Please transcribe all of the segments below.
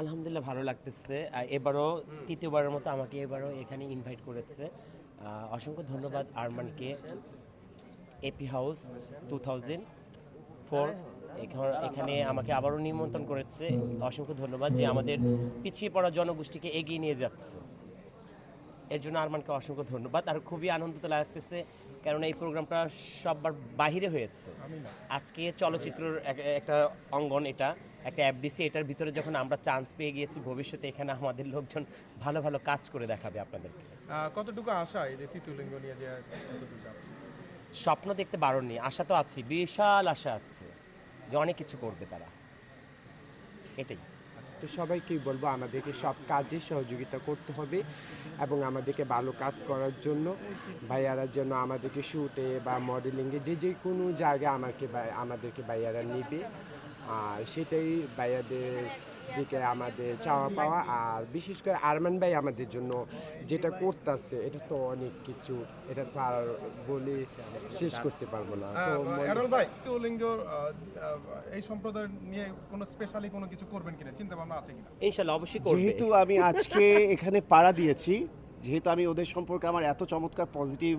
আলহামদুলিল্লাহ ভালো লাগতেছে। এবারও তৃতীয়বারের মতো আমাকে এবারও এখানে ইনভাইট করেছে। অসংখ্য ধন্যবাদ আরমানকে। AP house two thousand four এখানে আমাকে আবারও নিমন্ত্রণ করেছে। অসংখ্য ধন্যবাদ যে আমাদের পিছিয়ে পড়া জনগোষ্ঠীকে এগিয়ে নিয়ে যাচ্ছে। এর জন্য আরমানকে অসংখ্য ধন্যবাদ। আর খুবই আনন্দিত লাগতেছে কারণ এই প্রোগ্রামটা সববার বাহিরে হয়েছে। আজকে চলচ্চিত্রের একটা অঙ্গন এটা। একটা অ্যাপডিসি এটার ভিতরে যখন আমরা চান্স পেয়ে গিয়েছি ভবিষ্যতে এখানে আমাদের লোকজন ভালো ভালো কাজ করে দেখাবে আপনাদেরকে। কতটুকু আশা এই যে তৃতীয় লিঙ্গ নিয়ে যে স্বপ্ন দেখতে বারণ নেই আশা তো আছে বিশাল আশা আছে যে অনেক কিছু করবে তারা। এটাই। তো সবাইকেই বলব আমাদেরকে সব কাজে সহযোগিতা করতে হবে এবং আমাদেরকে ভালো কাজ করার জন্য। ভাইয়ারা যেন আমাদেরকে শুটে বা মডেলিংয়ে যে যে কোনো জায়গায় আমাকে আমাদেরকে ভাইয়ারা নেবে। সেটাই ভাইয়াদের দিকে আমাদের চাওয়া পাওয়া। আর বিশেষ করে আরমান ভাই আমাদের জন্য যেটা করতেছে এটা তো অনেক কিছু। এটা তো আর বলে শেষ করতে পারব না। তো এরল ভাই লিঙ্গ আহ, আহ, এই সম্প্রদায় নিয়ে কোনো স্পেশালি কোনো কিছু করবেন কিনা? চিন্তা ভাবনা আছে কিনা? ইনশাল্লাহ অবশ্যই করবে। যেহেতু আমি আজকে এখানে পাড়া দিয়েছি যেহেতু আমি ওদের সম্পর্কে আমার এত চমৎকার পজিটিভ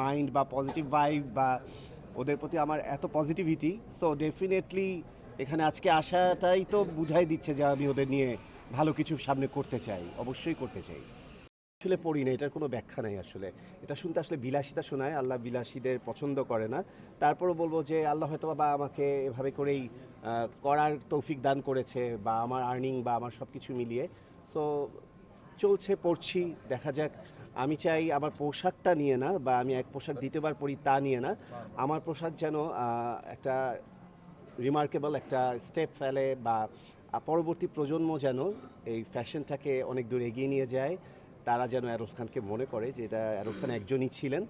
মাইন্ড বা পজিটিভ ভাইব বা ওদের প্রতি আমার এত পজিটিভিটি সো ডেফিনেটলি এখানে আজকে আসাটাই তো বুঝাই দিচ্ছে যে আমি ওদের নিয়ে ভালো কিছু সামনে করতে চাই, অবশ্যই করতে চাই। আসলে পড়ি না, এটার কোনো ব্যাখ্যা নাই আসলে। এটা শুনতে আসলে বিলাসিতা শোনায়, আল্লাহ বিলাসীদের পছন্দ করে না। তারপরও বলব যে আল্লাহ হয়তো বা আমাকে এভাবে করেই করার তৌফিক দান করেছে বা আমার আর্নিং বা আমার সব কিছু মিলিয়ে। সো চলছে, পড়ছি, দেখা যাক। আমি চাই আমার পোশাকটা নিয়ে না বা আমি এক পোশাক দ্বিতীয়বার পরি তা নিয়ে না। আমার পোশাক যেন একটা রিমার্কেবল একটা স্টেপ ফেলে বা পরবর্তী প্রজন্ম যেন এই ফ্যাশনটাকে অনেক দূর এগিয়ে নিয়ে যায়, তারা যেন আরফ খানকে মনে করে যে এটা আরফ খান একজনই ছিলেন।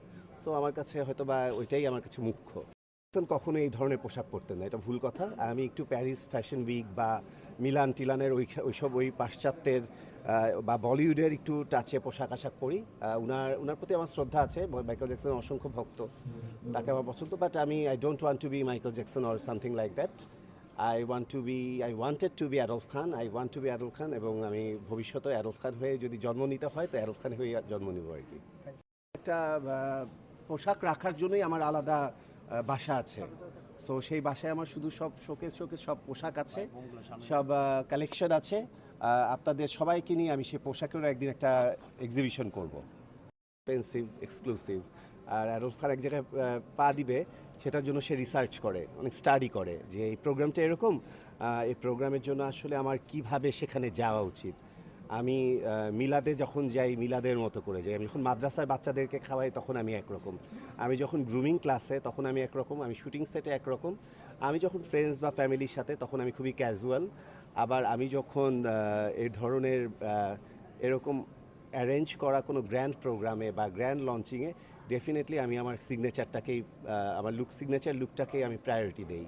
সো আমার কাছে হয়তো বা ওইটাই আমার কাছে মুখ্য। কখনো এই ধরনের পোশাক পরতেন না এটা ভুল কথা। আমি একটু প্যারিস ফ্যাশন উইক বা মিলান টিলানের ওই ওইসব ওই পাশ্চাত্যের বা বলিউডের একটু টাচে পোশাক আশাক পরি। উনার উনার প্রতি আমার শ্রদ্ধা আছে মাইকেল জ্যাকসন অসংখ্য ভক্ত তাকে আমার পছন্দ বাট আমি I don't want to be Michael Jackson or something like that I want to be I wanted to be Arif Khan I want to be Arif Khan এবং আমি ভবিষ্যতে অ্যারফ খান হয়ে যদি জন্ম নিতে হয় তো অ্যারফ খান হয়ে জন্ম নিব আর কি। একটা পোশাক রাখার জন্যই আমার আলাদা বাসা আছে। সো সেই বাসায় আমার শুধু সব শোকেস শোকেস সব পোশাক আছে, সব কালেকশন আছে। আপনাদের সবাইকে নিয়ে আমি সেই পোশাকেরও একদিন একটা এক্সিবিশন করব। এক্সপেন্সিভ এক্সক্লুসিভ আর আরফ খান এক জায়গায় পা দিবে, সেটার জন্য সে রিসার্চ করে, অনেক স্টাডি করে যে এই প্রোগ্রামটা এরকম এই প্রোগ্রামের জন্য আসলে আমার কীভাবে সেখানে যাওয়া উচিত। আমি মিলাদে যখন যাই, মিলাদের মতো করে যাই, আমি যখন মাদ্রাসার বাচ্চাদেরকে খাওয়াই, তখন আমি একরকম। আমি যখন গ্রুমিং ক্লাসে তখন আমি একরকম, আমি শুটিং সেটে একরকম। আমি যখন ফ্রেন্ডস বা ফ্যামিলির সাথে, তখন আমি খুবই ক্যাজুয়াল আবার আমি যখন এই ধরনের এরকম অ্যারেঞ্জ করা কোনো গ্র্যান্ড প্রোগ্রামে বা গ্র্যান্ড লঞ্চিংয়ে ডেফিনেটলি আমি আমার সিগনেচারটাকেই আমার লুক সিগনেচার লুকটাকেই আমি প্রায়োরিটি দেই।